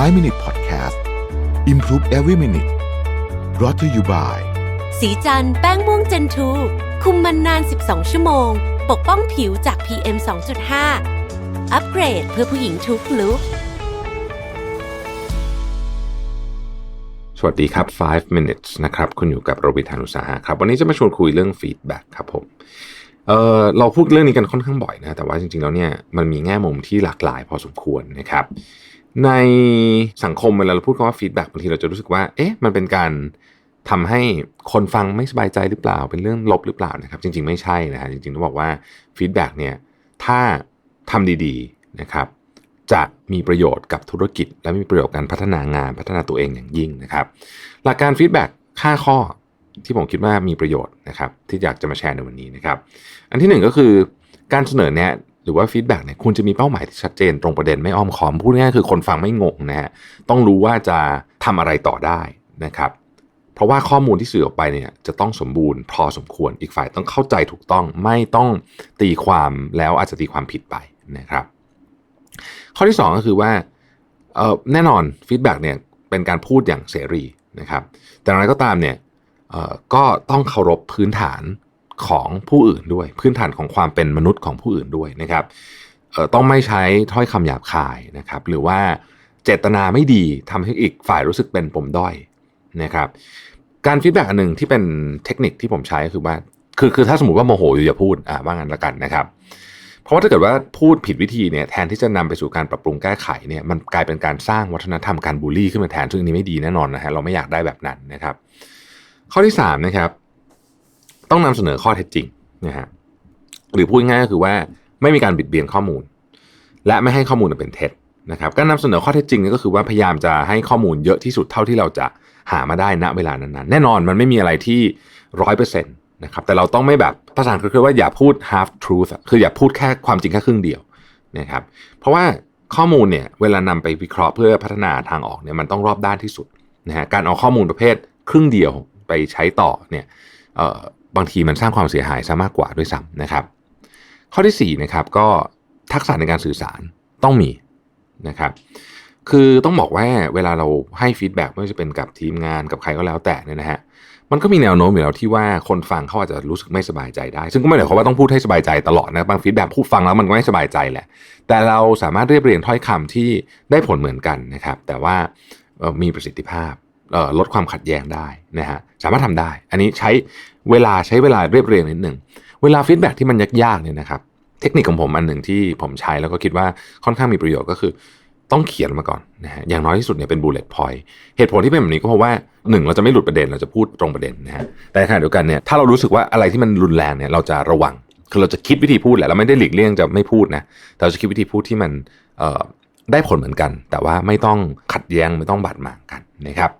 5 Minute Podcast Improve Every Minute brought to you by สีจันแป้งม่วงเจนทูคุมมันนาน 12 ชั่วโมง ปกป้องผิวจาก PM 2.5 อัปเกรดเพื่อผู้หญิงทุกลุกสวัสดีครับ 5 minutes นะครับ คุณอยู่กับโรบิทานุสาหะครับ วันนี้จะมาชวนคุยเรื่อง feedback ครับผมเออเราพูดเรื่องนี้กันค่อนข้างบ่อยนะ แต่ว่าจริงๆแล้วเนี่ยมันมีแง่มุมที่หลากหลายพอสมควรนะครับ ในสังคมเวลาเราพูดคำว่า feedback บางทีเราจะรู้สึกว่า เอ๊ะ มันเป็นการทำให้คนฟังไม่สบายใจหรือเปล่า เป็นเรื่องลบหรือเปล่านะครับ จริง ๆ ไม่ใช่นะฮะ จริงๆต้องบอกว่า feedback เนี่ยถ้าทำดีๆนะครับ จะมีประโยชน์กับธุรกิจ และมีประโยชน์การพัฒนางานพัฒนาตัวเองอย่างยิ่งนะครับ หลักการฟีดแบ็ก5ข้อที่ผมคิดว่ามีประโยชน์นะครับ ที่อยากจะมาแชร์ในวันนี้นะครับ อันที่หนึ่งก็คือการเสนอแนะ หรือว่าฟีดแบ็กเนี่ยคุณจะมีเป้าหมายที่ชัดเจนตรงประเด็นไม่อ้อมค้อมพูดง่ายคือคนฟังไม่งงนะฮะต้องรู้ว่าจะทำอะไรต่อได้นะครับ เพราะว่าข้อมูลที่สื่อออกไปเนี่ยจะต้องสมบูรณ์พอสมควรอีกฝ่ายต้องเข้าใจถูกต้องไม่ต้องตีความแล้วอาจจะตีความผิดไปนะครับ ข้อที่ 2 ก็คือว่าแน่นอนฟีดแบ็กเนี่ยเป็นการพูดอย่างเสรีนะครับ แต่อย่างไรก็ตามเนี่ยก็ต้องเคารพพื้นฐาน ของผู้อื่นด้วย พื้นฐานของความเป็นมนุษย์ของผู้อื่นด้วยนะครับต้องไม่ใช้ถ้อยคำหยาบคายนะครับ หรือว่าเจตนาไม่ดีทำให้อีกฝ่ายรู้สึกเป็นปมด้อยนะครับ การฟีดแบ็กอันหนึ่งที่เป็นเทคนิคที่ผมใช้ก็คือว่าคือคือถ้าสมมติว่าโมโหอยู่อย่าพูดอ่าว่างั้นละกันนะครับ เพราะว่าถ้าเกิดว่าพูดผิดวิธีเนี่ยแทนที่จะนำไปสู่การปรับปรุงแก้ไขเนี่ยมันกลายเป็นการสร้างวัฒนธรรมการบูลลี่ขึ้นมาแทนซึ่งนนี้ไม่ดีแน่นอนนะฮะเราไม่อยากได้แบบนั้นนะครับ ข้อที่สามนะครับ ต้องนำเสนอข้อเท็จจริงนะฮะหรือพูดง่ายก็คือว่าไม่มีการบิดเบียนข้อมูล และไม่ให้ข้อมูลเป็นเท็จนะครับการนำเสนอข้อเท็จจริงก็คือว่าพยายามจะให้ข้อมูลเยอะที่สุดเท่าที่เราจะหามาได้ณเวลานั้นๆ แน่นอนมันไม่มีอะไรที่ร้อยเปอร์เซ็นต์นะครับแต่เราต้องไม่แบบภาษาอังกฤษคือว่าอย่าพูด half truth คืออย่าพูดแค่ความจริงแค่ครึ่งเดียวนะครับเพราะว่าข้อมูลเนี่ยเวลานำไปวิเคราะห์เพื่อพัฒนาทางออกเนี่ยมันต้องรอบด้านที่สุดนะฮะการเอาข้อมูลประเภทครึ่งเดียวไปใช้ต่อเนี่ยเอ่อ บางทีมันสร้างความเสียหายซะมากกว่าด้วยซ้ำนะครับ ข้อที่4นะครับก็ทักษะในการสื่อสารต้องมีนะครับ คือต้องบอกว่าเวลาเราให้ฟีดแบ็กไม่ว่าจะเป็นกับทีมงานกับใครก็แล้วแต่เนี่ยนะฮะมันก็มีแนวโน้มอยู่แล้วที่ว่าคนฟังเขาอาจจะรู้สึกไม่สบายใจได้ ซึ่งก็ไม่ได้หมายความว่าต้องพูดให้สบายใจตลอดนะบางฟีดแบ็กผู้ฟังแล้วมันก็ไม่สบายใจแหละ แต่เราสามารถเรียบเรียงถ้อยคำที่ได้ผลเหมือนกันนะครับ แต่ว่ามีประสิทธิภาพลดความขัดแย้งได้นะฮะสามารถทำได้ อันนี้ใช้ เวลาใช้เวลาเรียบเรียงนิดหนึ่งเวลาฟีดแบ็กที่มันยากๆเนี่ยนะครับ เทคนิคของผมอันหนึ่งที่ผมใช้แล้วก็คิดว่าค่อนข้างมีประโยชน์ก็คือต้องเขียนมาก่อนนะฮะอย่างน้อยที่สุดเนี่ยเป็น bullet point เหตุผลที่เป็นแบบนี้ก็เพราะว่าหนึ่งเราจะไม่หลุดประเด็นเราจะพูดตรงประเด็นนะฮะแต่ขณะเดียวกันเนี่ยถ้าเรารู้สึกว่าอะไรที่มันรุนแรงเนี่ยเราจะระวังคือเราจะคิดวิธีพูดแหละเราไม่ได้หลีกเลี่ยงจะไม่พูดนะแต่เราจะคิดวิธีพูดที่มันเอ่อได้ผลเหมือนกัน แต่ว่าไม่ต้องขัดแย้งไม่ต้องบาดหมางกันนะครับ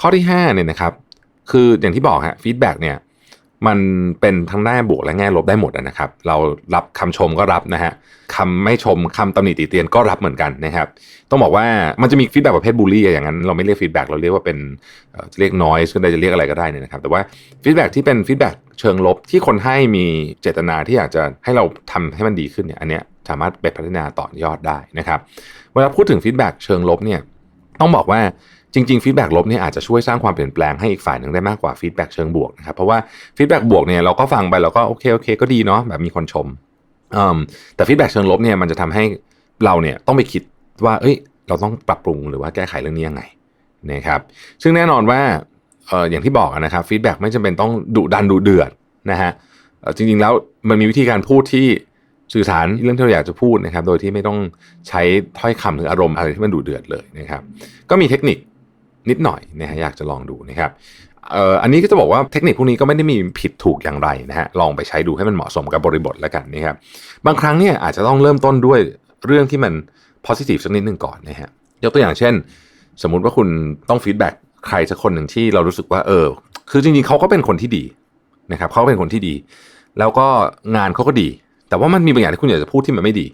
ข้อที่5เนี่ยนะครับคืออย่างที่บอกฮะฟีดแบ็กเนี่ย มันเป็นทั้งแง่บวกและแง่ลบได้หมดนะครับ เรารับคำชมก็รับนะฮะคำไม่ชมคำตำหนิติเตียนก็รับเหมือนกันนะครับ ต้องบอกว่ามันจะมีฟีดแบ็กประเภทบูลลี่อย่างนั้น เราไม่เรียกฟีดแบ็กเราเรียกว่าเป็นเอ่อจะเรียกน้อยก็ได้จะเรียกอะไรก็ได้นี่นะครับ แต่ว่าฟีดแบ็กที่เป็นฟีดแบ็กเชิงลบที่คนให้มีเจตนาที่อยากจะให้เราทำให้มันดีขึ้นเนี่ย อันเนี้ยสามารถไปพัฒนาต่อยอดได้นะครับ เวลาพูดถึงฟีดแบ็กเชิงลบเนี่ย ต้องบอกว่า จริงๆฟีดแบ็กลบเนี่ยอาจจะช่วยสร้างความเปลี่ยนแปลงให้อีกฝ่ายหนึ่งได้มากกว่าฟีดแบ็กเชิงบวกนะครับเพราะว่าฟีดแบ็กบวกเนี่ยเราก็ฟังไปเราก็โอเคโอเคก็ดีเนาะแบบมีคนชมอืมแต่ฟีดแบ็กเชิงลบเนี่ยมันจะทำให้เราเนี่ยต้องไปคิดว่าเอ้ย เราต้องปรับปรุงหรือว่าแก้ไขเรื่องนี้ยังไงนะครับซึ่งแน่นอนว่าเอออย่างที่บอกนะครับฟีดแบ็กไม่จำเป็นต้องดุดันดุเดือดนะฮะจริงๆแล้วมันมีวิธีการพูดที่สื่อสารเรื่องที่เราอยากจะพูดนะครับ โดยที่ไม่ต้องใช้ถ้อยคำหรืออารมณ์อะไรที่มันดุเดือดเลยนะครับ ก็มีเทคนิค นิดหน่อยนะฮะอยากจะลองดูนะครับเอ่ออันนี้ก็จะบอกว่าเทคนิคพวกนี้ก็ไม่ได้มีผิดถูกอย่างไรนะฮะลองไปใช้ดูให้มันเหมาะสมกับบริบทแล้วกันนะครับบางครั้งเนี่ยอาจจะต้องเริ่มต้นด้วยเรื่องที่มัน positive สักนิดหนึ่งก่อนนะฮะยกตัวอย่างเช่น สมมุติว่าคุณต้องฟีดแบ็กใครสักคนหนึ่งที่เรารู้สึกว่าเออ คือจริงๆเขาก็เป็นคนที่ดีนะครับเขาเป็นคนที่ดี แล้วก็งานเขาก็ดี แต่ว่ามันมีบางอย่างที่คุณอยากจะพูดที่มันไม่ดี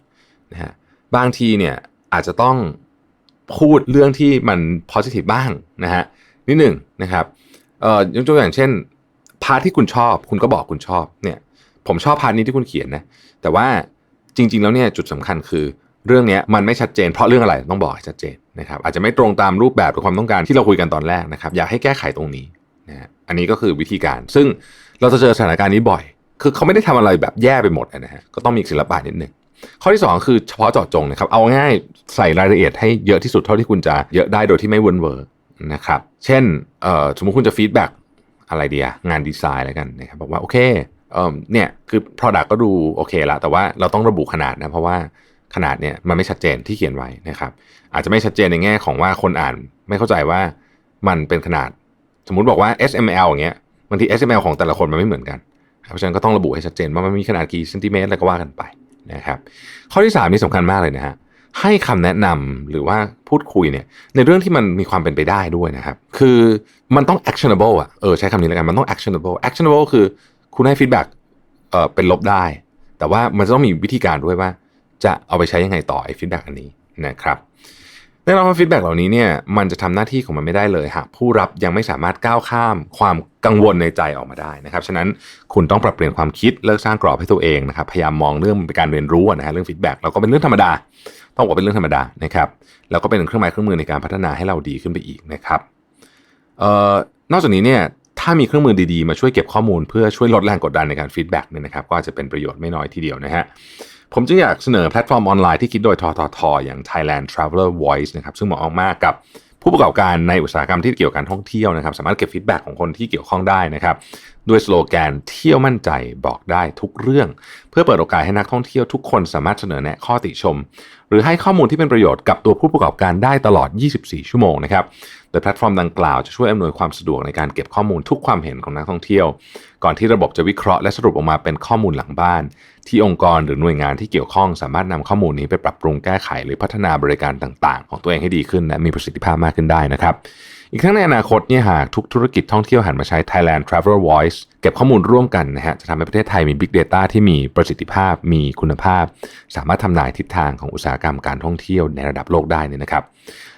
นะฮะบางทีเนี่ยอาจจะต้อง พูดเรื่องที่มัน positive บ้างนะฮะนิดหนึ่งนะครับเอ่อยกตัวอย่างเช่น พาร์ทที่คุณชอบ คุณก็บอกคุณชอบเนี่ยผมชอบพาร์ทนี้ที่คุณเขียนนะแต่ว่าจริง ๆ แล้วเนี่ยจุดสำคัญคือเรื่องเนี้ยมันไม่ชัดเจน เพราะเรื่องอะไรต้องบอกให้ชัดเจนนะครับอาจจะไม่ตรงตามรูปแบบหรือความต้องการที่เราคุยกันตอนแรกนะครับอยากให้แก้ไขตรงนี้นะฮะอันนี้ก็คือวิธีการ ซึ่งเราจะเจอสถานการณ์นี้บ่อย คือเขาไม่ได้ทำอะไรแบบแย่ไปหมดนะฮะก็ต้องมีศิลปะนิดนึง ข้อที่ 2 คือเฉพาะเจาะจงนะครับเอาง่ายใส่รายละเอียดให้เยอะที่สุดเท่าที่คุณจะเยอะได้โดยที่ไม่เวินเวอร์นะครับเช่นสมมุติคุณจะฟีดแบ็กอะไรเดียงานดีไซน์แล้วกันนะครับบอกว่าโอเคเอเนี่ยคือ Product ก็ดูโอเคละแต่ว่าเราต้องระบุขนาดนะเพราะว่าขนาดเนี่ยมันไม่ชัดเจนที่เขียนไว้นะครับ อาจจะไม่ชัดเจนในแง่ของว่าคนอ่านไม่เข้าใจว่ามันเป็นขนาด สมมุติบอกว่า SML อย่างเงี้ยบางที SML ของแต่ละคนมันไม่เหมือนกัน เพราะฉะนั้นก็ต้องระบุให้ชัดเจนว่ามันมีขนาดกี่เซนติเมตรอะไรก็ว่ากันไป นะครับข้อที่ 3 นี่สำคัญมากเลยนะฮะให้คำแนะนำหรือว่าพูดคุยเนี่ยในเรื่องที่มันมีความเป็นไปได้ด้วยนะครับคือมันต้อง actionable อะเออใช้คำนี้แล้วกันมันต้อง actionable actionable คือคุณให้ feedback เอ่อเป็นลบได้ แต่ว่ามันจะต้องมีวิธีการด้วยว่า จะเอาไปใช้ยังไงต่อไอ้ feedback อันนี้นะครับ แน่นอนว่าฟีดแบ็กเหล่านี้เนี่ยมันจะทำหน้าที่ของมันไม่ได้เลยหากผู้รับยังไม่สามารถก้าวข้ามความกังวลในใจออกมาได้นะครับฉะนั้นคุณต้องปรับเปลี่ยนความคิดเลิกสร้างกรอบให้ตัวเองนะครับพยายามมองเรื่องเป็นการเรียนรู้นะฮะเรื่องฟีดแบ็กเราก็เป็นเรื่องธรรมดา ต้องบอกว่าเป็นเรื่องธรรมดานะครับแล้วก็เป็นเครื่องไม้เครื่องมือในการพัฒนาให้เราดีขึ้นไปอีกนะครับเอ่อนอกจากนี้เนี่ยถ้ามีเครื่องมือดีๆ มาช่วยเก็บข้อมูลเพื่อช่วยลดแรงกดดันในการฟีดแบ็กเนี่ยนะครับก็จะเป็นประโยชน์ไม่น้อยทีเดียวนะฮะ ผมจึงอยากเสนอแพลตฟอร์มออนไลน์ที่คิดโดยทททอย่าง Thailand Traveler Voice นะครับซึ่งเหมาะมากกับผู้ประกอบการในอุตสาหกรรมที่เกี่ยวกับการท่องเที่ยวนะครับ สามารถเก็บฟีดแบ็กของคนที่เกี่ยวข้องได้นะครับ ด้วยสโลแกนเที่ยวมั่นใจบอกได้ทุกเรื่อง เพื่อเปิดโอกาสให้นักท่องเที่ยวทุกคนสามารถเสนอแนะข้อติชม หรือให้ข้อมูลที่เป็นประโยชน์กับตัวผู้ประกอบการได้ตลอด 24 ชั่วโมงนะครับโดยแพลตฟอร์มดังกล่าวจะช่วยอำนวยความสะดวกในการเก็บข้อมูลทุกความเห็นของนักท่องเที่ยว ก่อนที่ระบบจะวิเคราะห์และสรุปออกมาเป็นข้อมูลหลังบ้าน ที่องค์กรหรือหน่วยงานที่เกี่ยวข้องสามารถนำข้อมูลนี้ไปปรับปรุงแก้ไข หรือพัฒนาบริการต่าง ๆ ของตัวเองให้ดีขึ้นและมีประสิทธิภาพมากขึ้นได้นะครับ อีกทั้งในอนาคตเนี่ยหากทุกธุรกิจท่องเที่ยวหันมาใช้ Thailand Travel Voice เก็บข้อมูลร่วมกันนะฮะจะทำให้ประเทศไทยมี Big Data ที่มีประสิทธิภาพมีคุณภาพ สามารถทำนายทิศทางของอุตสาหกรรมการท่องเที่ยวในระดับโลกได้นี่นะครับ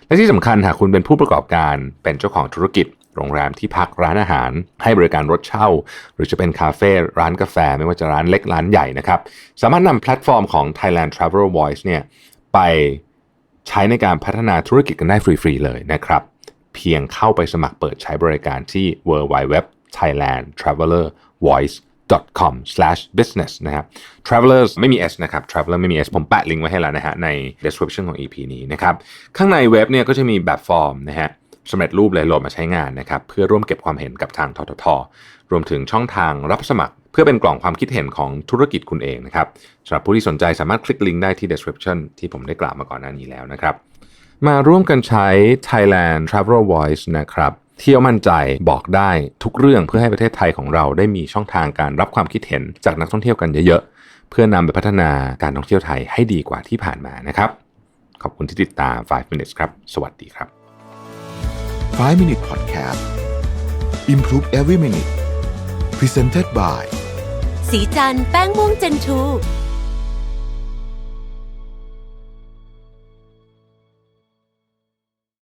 และที่สำคัญหากคุณเป็นผู้ประกอบการเป็นเจ้าของธุรกิจโรงแรมที่พักร้านอาหาร ให้บริการรถเช่า หรือจะเป็นคาเฟ่ร้านกาแฟ ไม่ว่าจะร้านเล็กร้านใหญ่นะครับ สามารถนำแพลตฟอร์มของ Thailand Travel Voice เนี่ยไปใช้ในการพัฒนาธุรกิจกันได้ฟรี ๆ เลยนะครับ เพียงเข้าไปสมัครเปิดใช้บริการที่ www thailand traveler voice com business นะครับ travelers ไม่มี s นะครับ traveler ไม่มี s ผมแปะลิงก์ไว้ให้แล้วนะฮะใน description ของ EP นี้นะครับ ข้างในเว็บเนี่ยก็จะมีแบบฟอร์มนะฮะสำเร็จรูปเลยโหลดมาใช้งานนะครับ เพื่อร่วมเก็บความเห็นกับทางททท รวมถึงช่องทางรับสมัคร เพื่อเป็นกล่องความคิดเห็นของธุรกิจคุณเองนะครับสำหรับผู้ที่สนใจสามารถคลิกลิงก์ได้ที่ description ที่ผมได้กล่าวมาก่อนหน้านี้แล้วนะครับ มาร่วมกันใช้ Thailand Travel Voice นะครับ เที่ยวมั่นใจบอกได้ทุกเรื่องเพื่อให้ประเทศไทยของเราได้มีช่องทางการรับความคิดเห็นจากนักท่องเที่ยวกันเยอะๆ เพื่อนำไปพัฒนาการท่องเที่ยวไทยให้ดีกว่าที่ผ่านมานะครับ ขอบคุณที่ติดตาม 5 minutes ครับ สวัสดีครับ 5 Minute Podcast Improve Every Minute Presented by สีจันแป้งม่วงเจนทู